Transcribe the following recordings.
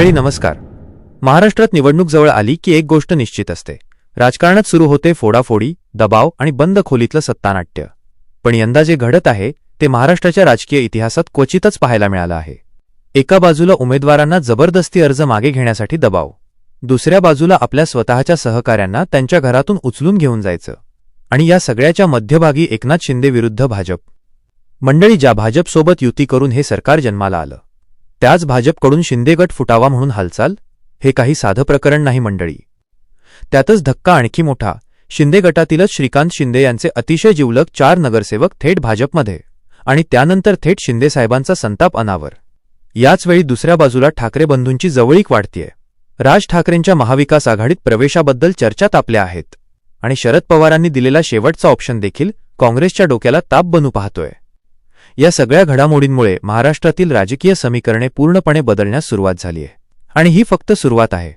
मंडळी नमस्कार. महाराष्ट्रात निवडणूक जवळ आली की एक गोष्ट निश्चित असते. राजकारणात सुरू होते फोडाफोडी दबाव आणि बंद खोलीतलं सत्तानाट्य. पण यंदा जे घडत आहे ते महाराष्ट्राच्या राजकीय इतिहासात क्वचितच पाहायला मिळालं आहे. एका बाजूला उमेदवारांना जबरदस्ती अर्ज मागे घेण्यासाठी दबाव. दुसऱ्या बाजूला आपल्या स्वतःच्या सहकाऱ्यांना त्यांच्या घरातून उचलून घेऊन जायचं. आणि या सगळ्याच्या मध्यभागी एकनाथ शिंदे विरुद्ध भाजप. मंडळी ज्या भाजपसोबत युती करून हे सरकार जन्माला आलं. त्याच भाजपकडून शिंदे गट फुटावा म्हणून हालचाल? हे काही साधं प्रकरण नाही मंडळी. त्यातच धक्का आणखी मोठा. शिंदे गटातीलच श्रीकांत शिंदे यांचे अतिशय जीवलक चार नगरसेवक थेट भाजपमध्ये आणि त्यानंतर थेट शिंदेसाहेबांचा संताप अनावर. याचवेळी दुसऱ्या बाजूला ठाकरे बंधूंची जवळीक वाढतीये. राज ठाकरेंच्या महाविकास आघाडीत प्रवेशाबद्दल चर्चा तापल्या आहेत आणि शरद पवारांनी दिलेला शेवटचा ऑप्शन देखील काँग्रेसच्या डोक्याला ताप बनू पाहतोय. या सगळ्या घडामोडींमुळे महाराष्ट्रातील राजकीय समीकरणे पूर्णपणे बदलण्यास सुरुवात झाली आहे. आणि ही फक्त सुरुवात आहे.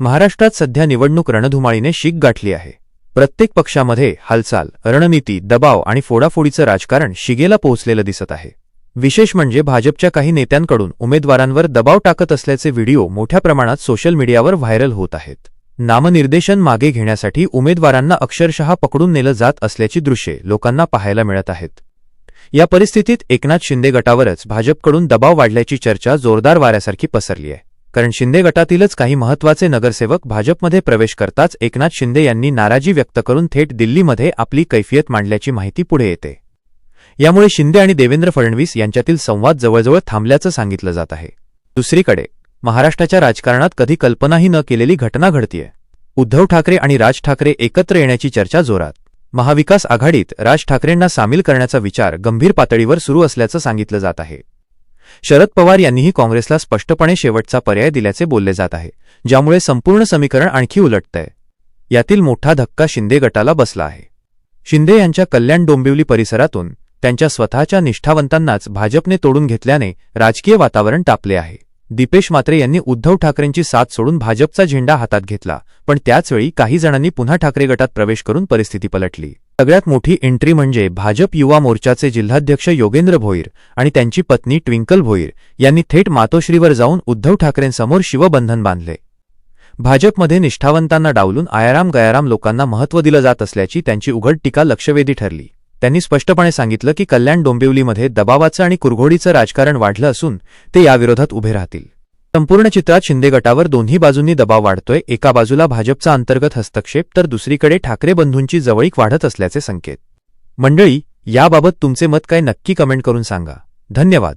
महाराष्ट्रात सध्या निवडणूक रणधुमाळीने शीक गाठली आहे. प्रत्येक पक्षामध्ये हालचाल रणनीती दबाव आणि फोडाफोडीचं राजकारण शिगेला पोहोचलेलं दिसत आहे. विशेष म्हणजे भाजपच्या काही नेत्यांकडून उमेदवारांवर दबाव टाकत असल्याचे व्हिडिओ मोठ्या प्रमाणात सोशल मीडियावर व्हायरल होत आहेत. नामनिर्देशन मागे घेण्यासाठी उमेदवारांना अक्षरशः पकडून नेलं जात असल्याची दृश्ये लोकांना पाहायला मिळत आहेत. या परिस्थितीत एकनाथ शिंदे गटावरच भाजपकडून दबाव वाढल्याची चर्चा जोरदार वाऱ्यासारखी पसरली आहे. कारण शिंदे गटातीलच काही महत्त्वाचे नगरसेवक भाजपमध्ये प्रवेश करताच एकनाथ शिंदे यांनी नाराजी व्यक्त करून थेट दिल्लीमध्ये आपली कैफियत मांडल्याची माहिती पुढे येते. यामुळे शिंदे आणि देवेंद्र फडणवीस यांच्यातील संवाद जवळजवळ थांबल्याचं सांगितलं जात आहे. दुसरीकडे महाराष्ट्राच्या राजकारणात कधी कल्पनाही न केलेली घटना घडतीये. उद्धव ठाकरे आणि राज ठाकरे एकत्र येण्याची चर्चा जोरात. महाविकास आघाडीत राज ठाकरेंना सामील करण्याचा विचार गंभीर पातळीवर सुरू असल्याचं सांगितलं जात आहे. शरद पवार यांनीही काँग्रेसला स्पष्टपणे शेवटचा पर्याय दिल्याचे बोलले जात आहे ज्यामुळे संपूर्ण समीकरण आणखी उलटतंय. यातील मोठा धक्का शिंदे गटाला बसला आहे. शिंदे यांच्या कल्याण डोंबिवली परिसरातून त्यांच्या स्वतःच्या निष्ठावंतांनाच भाजपने तोडून घेतल्याने राजकीय वातावरण तापले आहे. दीपेश मात्रे यांनी उद्धव ठाकरेंची साथ सोडून भाजपचा झेंडा हातात घेतला पण त्याचवेळी काही जणांनी पुन्हा ठाकरे गटात प्रवेश करून परिस्थिती पलटली. सगळ्यात मोठी एंट्री म्हणजे भाजप युवा मोर्चाचे जिल्हाध्यक्ष योगेंद्र भोईर आणि त्यांची पत्नी ट्विंकल भोईर यांनी थेट मातोश्रीवर जाऊन उद्धव ठाकरेंसमोर शिवबंधन बांधले. भाजपमध्ये निष्ठावंतांना डावलून आयाराम गयाराम लोकांना महत्त्व दिलं जात असल्याची त्यांची उघड टीका लक्षवेधी ठरली. त्यांनी स्पष्टपणे सांगितलं की कल्याण डोंबिवलीमध्ये दबावाचं आणि कुरघोडीचं राजकारण वाढलं असून ते याविरोधात उभे राहतील. संपूर्ण चित्रात शिंदे गटावर दोन्ही बाजूंनी दबाव वाढतोय एका बाजूला भाजपचा अंतर्गत हस्तक्षेप तर दुसरीकडे ठाकरे बंधूंची जवळीक वाढत असल्याचे संकेत. मंडळी याबाबत तुमचे मत काय नक्की कमेंट करून सांगा. धन्यवाद.